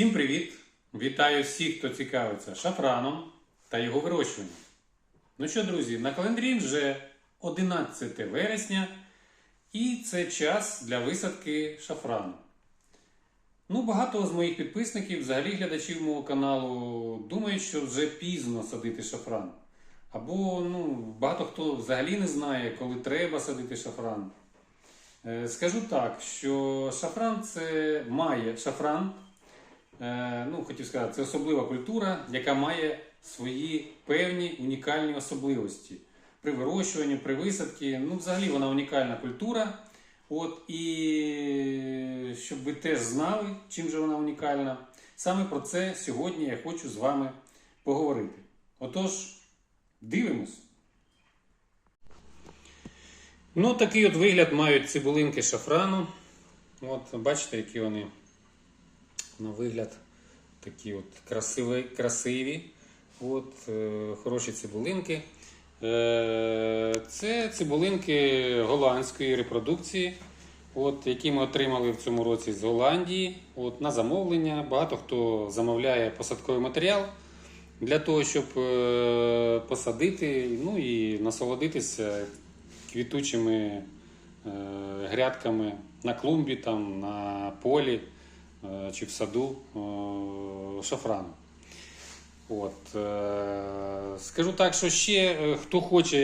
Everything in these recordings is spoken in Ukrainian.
Всім привіт! Вітаю всіх, хто цікавиться шафраном та його вирощуванням. Ну що, друзі, на календарі вже 11 вересня, і це час для висадки шафрану. Ну, багато з моїх підписників, взагалі глядачів мого каналу, думають, що вже пізно садити шафран. Або ну, багато хто взагалі не знає, коли треба садити шафран. Е, Скажу так, що шафран це має шафран. Е, ну, хотів сказати, це особлива культура, яка має свої певні унікальні особливості при вирощуванні, при висадці. Ну, взагалі вона унікальна культура. От і щоб ви теж знали, чим же вона унікальна. Саме про це сьогодні я хочу з вами поговорити. Отож, дивимось. Ну, такий от вигляд мають цибулинки шафрану. От, бачите, які вони на вигляд такі от красиві, красиві. От, е, хороші цибулинки. Е, це цибулинки голландської репродукції, от, які ми отримали в цьому році з Голландії от, на замовлення. Багато хто замовляє посадковий матеріал для того, щоб е, посадити ну, і насолодитися квітучими грядками на клумбі, там, на полі чи в саду е, шафрану. От, е, скажу так, що ще е, хто хоче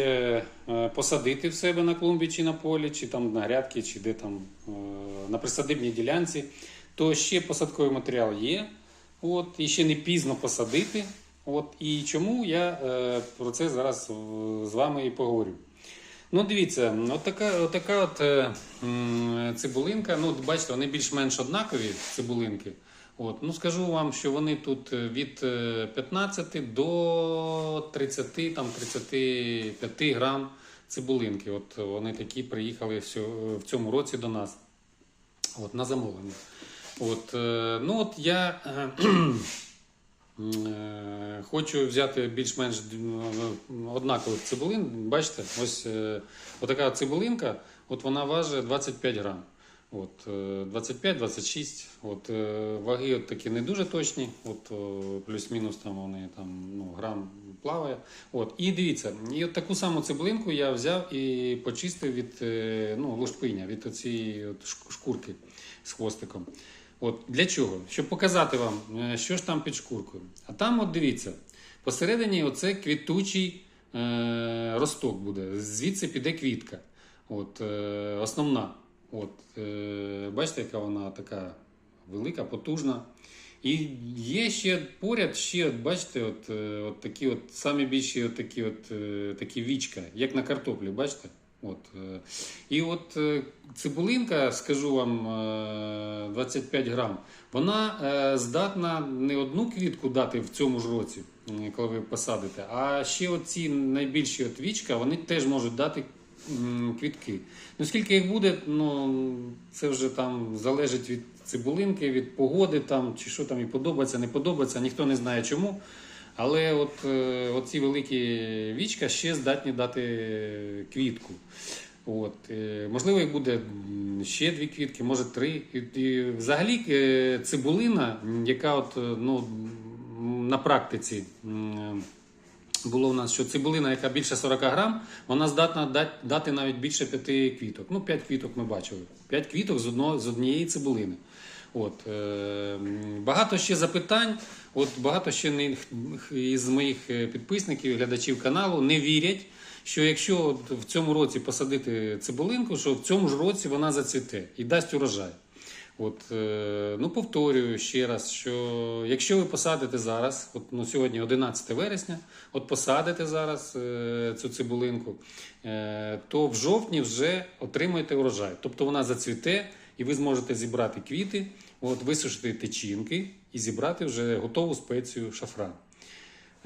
е, посадити в себе на клумбі чи на полі, чи там на грядки, чи де там на присадибній ділянці, то ще посадковий матеріал є. От, і ще не пізно посадити. От, і чому я про це зараз з вами і поговорю. Ну, дивіться, от така, от така е, цибулинка. Ну, бачите, вони більш-менш однакові цибулинки. От, ну, скажу вам, що вони тут е, від е, 15 до 30, там, 35 грам цибулинки. От вони такі приїхали в цьому році до нас. От, на замовлення. От, е, ну, от я. Е, Хочу взяти більш-менш е, однакових цибулин. Бачите, ось е, отака цибулинка, от вона важить 25 грам. От, е, 25-26. От, ваги от такі не дуже точні, от, плюс-мінус там вони там, ну, грам плаває. От, і дивіться, і от таку саму цибулинку я взяв і почистив від ну, лушпиня, від цієї шкурки з хвостиком. От для чого? Щоб показати вам, е, що ж там під шкуркою. А там, от дивіться, посередині оце квітучий е, росток буде. Звідси піде квітка. От, е, основна. От, е, бачите, яка вона така велика, потужна. І є ще поряд, ще, от, бачите, от, е, от такі от самі більші от такі, от, е, такі вічка, як на картоплі, бачите? От, е, і от е, цибулинка, скажу вам, е, 25 грам, вона е, здатна не одну квітку дати в цьому ж році, коли ви посадите, а ще оці найбільші от вічка, вони теж можуть дати квітки. Ну скільки їх буде, ну це вже там залежить від цибулинки, від погоди там, чи що там і подобається, не подобається, ніхто не знає чому. Але от е, оці великі вічка ще здатні дати квітку. От, е, можливо, їх буде ще дві квітки, може три. І, взагалі е, цибулина, яка от, ну, на практиці було в нас, що цибулина, яка більше 40 грам, вона здатна дати, навіть більше п'яти квіток. Ну, 5 квіток ми бачили. 5 квіток з однієї цибулини. От, е, багато ще запитань. От багато ще не, із моїх е, підписників, глядачів каналу не вірять, що якщо от в цьому році посадити цибулинку, що в цьому ж році вона зацвіте і дасть урожай. От, е, ну, повторюю ще раз, що якщо ви посадите зараз, от, ну, сьогодні 11 вересня, от посадите зараз е, цю цибулинку, е, то в жовтні вже отримаєте урожай. Тобто вона зацвіте і ви зможете зібрати квіти, от, висушити тичинки і зібрати вже готову спецію шафран.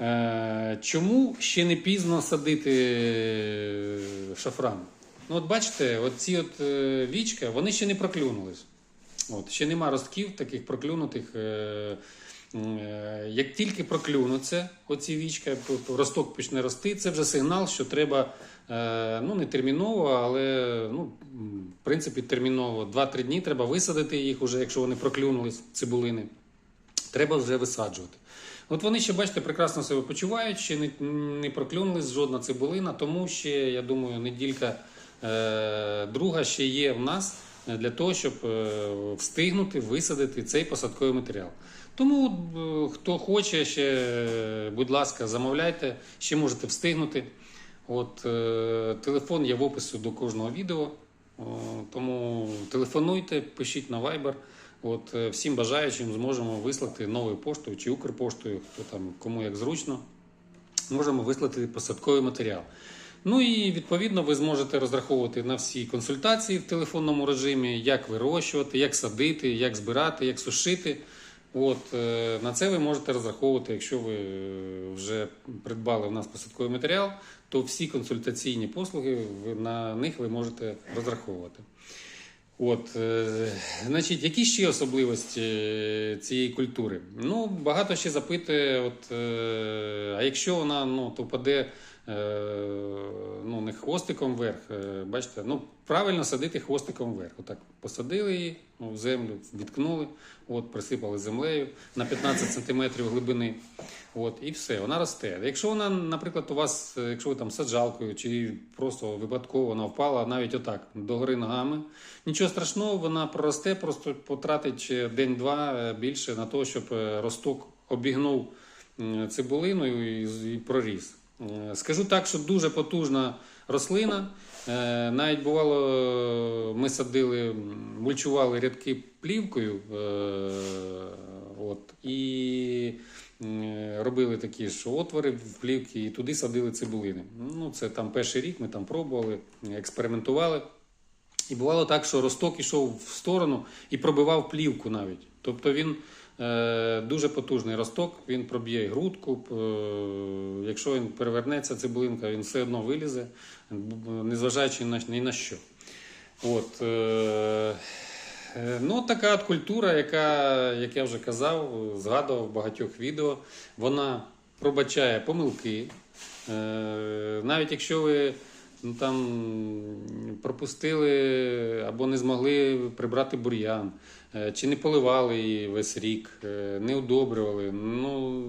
Е, чому ще не пізно садити е, шафран? Ну, от бачите, от ці от е, вічка, вони ще не проклюнулись. От, ще нема ростків таких проклюнутих. Е, е, як тільки проклюнуться оці вічка, росток почне рости, це вже сигнал, що треба е, ну не терміново, але ну, в принципі терміново 2-3 дні треба висадити їх, уже, якщо вони проклюнулись, цибулини. треба вже висаджувати. От вони ще, бачите, прекрасно себе почувають, ще не, не проклюнулись жодна цибулина, тому ще, я думаю, неділька е, друга ще є в нас е, для того, щоб е, встигнути висадити цей посадковий матеріал. Тому, е, хто хоче, ще, е, будь ласка, замовляйте, ще можете встигнути. От, е, телефон є в описі до кожного відео. Тому телефонуйте, пишіть на Viber. От, всім бажаючим зможемо вислати новою поштою чи Укрпоштою, хто там кому як зручно, можемо вислати посадковий матеріал. Ну і відповідно ви зможете розраховувати на всі консультації в телефонному режимі, як вирощувати, як садити, як збирати, як сушити. От, е, на це ви можете розраховувати, якщо ви е, вже придбали в нас посадковий матеріал, то всі консультаційні послуги на них ви можете розраховувати. От, е, значить, які ще особливості цієї культури? Ну, багато ще запитує, от, а якщо вона ну, то паде ну, не хвостиком вверх, е, бачите, ну, правильно садити хвостиком вверх. Отак посадили її ну, в землю, відкнули, от, присипали землею на 15 см глибини. От, і все, вона росте. Якщо вона, наприклад, у вас, е, якщо ви там саджалкою чи просто випадково вона впала навіть отак догори ногами, нічого страшного, вона проросте, просто потратить день-два е, більше на те, щоб е, росток обігнув з- і проріс. Е, Скажу так, що дуже потужна рослина. Е, Навіть бувало, ми садили, мульчували рядки плівкою. е, От, і робили такі ж отвори в плівки і туди садили цибулини. Ну, це там перший рік ми там пробували, експериментували. І бувало так, що росток ішов в сторону і пробивав плівку навіть. Тобто він е, дуже потужний росток, він проб'є грудку. Е, якщо він перевернеться, цибулинка, він все одно вилізе, незважаючи на, ні на що. От, е, е, ну, така от культура, яка, як я вже казав, згадував в багатьох відео, вона пробачає помилки. Е, навіть якщо ви ну, там, пропустили або не змогли прибрати бур'ян, е, чи не поливали її весь рік, е, не удобрювали. Ну,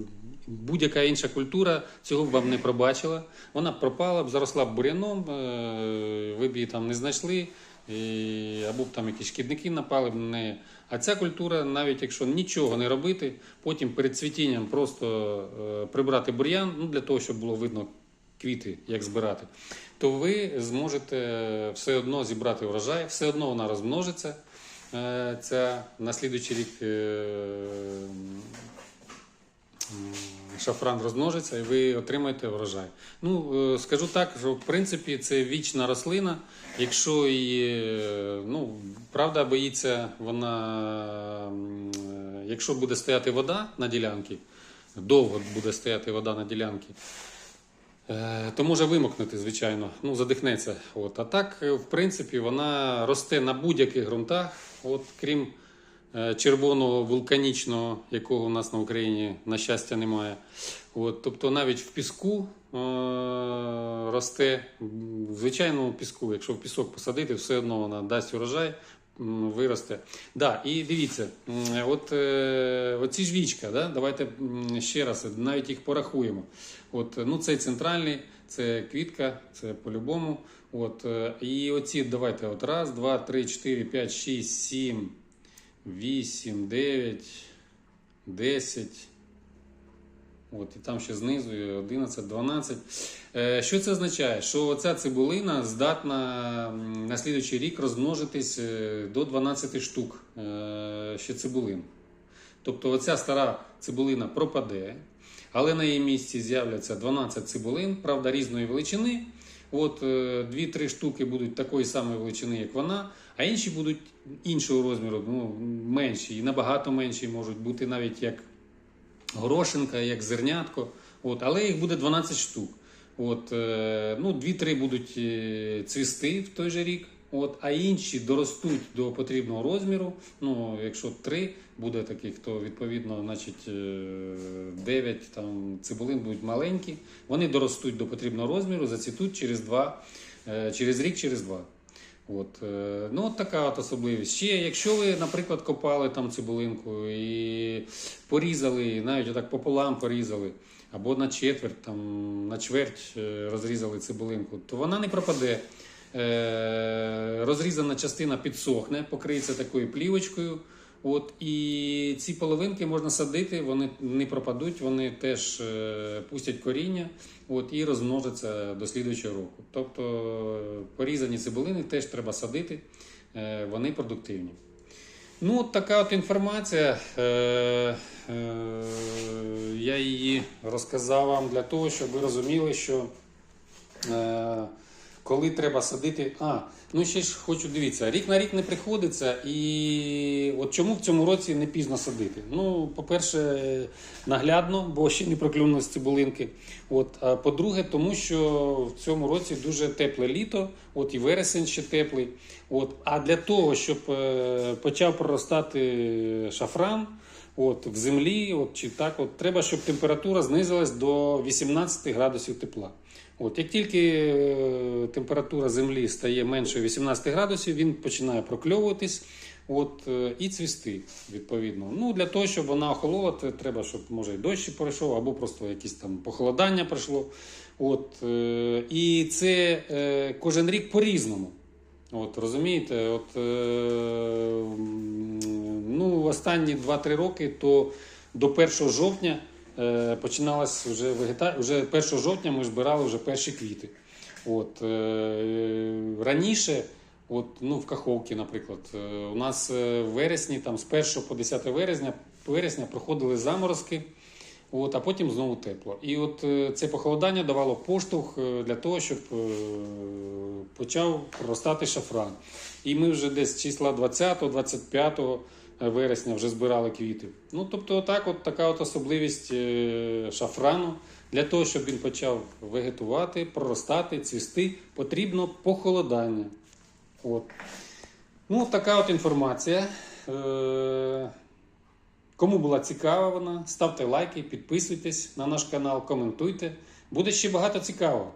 е, будь-яка інша культура цього б вам не пробачила. Вона б пропала б, заросла б бур'яном, ви б її там не знайшли. Або б там якісь шкідники напали б неї. А ця культура, навіть якщо нічого не робити, потім перед цвітінням просто прибрати бур'ян, ну, для того, щоб було видно квіти, як збирати, то ви зможете все одно зібрати врожай, все одно вона розмножиться. Е, Ця на слідуючий рік е, шафран розмножиться і ви отримаєте врожай. Ну, е, скажу так, що в принципі це вічна рослина. Якщо її, ну, правда, боїться вона, якщо буде стояти вода на ділянці, довго буде стояти вода на ділянці, То може вимокнути, звичайно, ну задихнеться. От. А так, е, в принципі, вона росте на будь-яких ґрунтах, от, крім е, червоного вулканічного, якого у нас на Україні, на щастя, немає. От, тобто навіть в піску е- росте, в звичайному піску, якщо в пісок посадити, все одно вона дасть урожай. Виросте. Да, і дивіться, от е, оці ж вічка, да? давайте ще раз, навіть їх порахуємо. От, ну, цей центральний, це квітка, це по-любому. От, е, і оці давайте от раз, два, три, чотири, п'ять, шість, сім, вісім, дев'ять, десять. От, і там ще знизу 11, 12. Е, Що це означає? Що ця цибулина здатна на слідуючий рік розмножитись е, до 12 штук е, ще цибулин. Тобто оця стара цибулина пропаде, але на її місці з'являться 12 цибулин, правда, різної величини. От е, 2-3 штуки будуть такої самої величини, як вона, а інші будуть іншого розміру, ну, менші і набагато менші можуть бути навіть як горошинка, як зернятко. От, але їх буде 12 штук. От, е, ну, 2-3 будуть е, цвісти в той же рік, от, а інші доростуть до потрібного розміру. Ну, якщо 3 буде таких, то відповідно значить, е, 9 там, цибулин будуть маленькі. Вони доростуть до потрібного розміру, зацвітуть через, 2, е, через рік, через 2. От, е, ну, от така от особливість. Ще, якщо ви, наприклад, копали там цибулинку і порізали, навіть отак пополам порізали, або на четверть, там, на чверть е, розрізали цибулинку, то вона не пропаде. Е, розрізана частина підсохне, покриється такою плівочкою. От, і ці половинки можна садити, вони не пропадуть, вони теж е, пустять коріння от, і розмножаться до слідуючого року. Тобто е, порізані цибулини теж треба садити, е, вони продуктивні. Ну, от така от інформація. Я її розказав вам для того, щоб ви розуміли, що коли треба садити. А, ну ще ж хочу дивіться, рік на рік не приходиться, і от чому в цьому році не пізно садити? Ну, по-перше, наглядно, бо ще не проклюнули цибулинки. От, а по-друге, тому що в цьому році дуже тепле літо, от і вересень ще теплий. От, а для того, щоб е, почав проростати шафран. От, в землі, от, чи так, от, треба, щоб температура знизилась до 18 градусів тепла. От, як тільки е, температура землі стає менше 18 градусів, він починає прокльовуватись от, е, і цвісти, відповідно. Ну, для того, щоб вона охолола, треба, щоб може і дощ пройшов, або просто якісь там похолодання пройшло. От, е, і це кожен рік по-різному. От, розумієте, от, ну, останні 2-3 роки, то до 1 жовтня починалась вже вегета... Вже 1 жовтня ми збирали вже перші квіти. От, е, раніше, от, ну, в Каховці, наприклад, е, у нас е, в вересні, там, з 1 по 10 вересня, вересня проходили заморозки. От, а потім знову тепло. І от е, це похолодання давало поштовх е, для того, щоб е, почав проростати шафран. І ми вже десь числа 20-25 вересня вже збирали квіти. Ну, тобто, отак, от така от особливість е, шафрану. Для того, щоб він почав вегетувати, проростати, цвісти, потрібно похолодання. От. Ну, така от інформація. Е, Кому була цікава вона, ставте лайки, підписуйтесь на наш канал, коментуйте. Буде ще багато цікавого.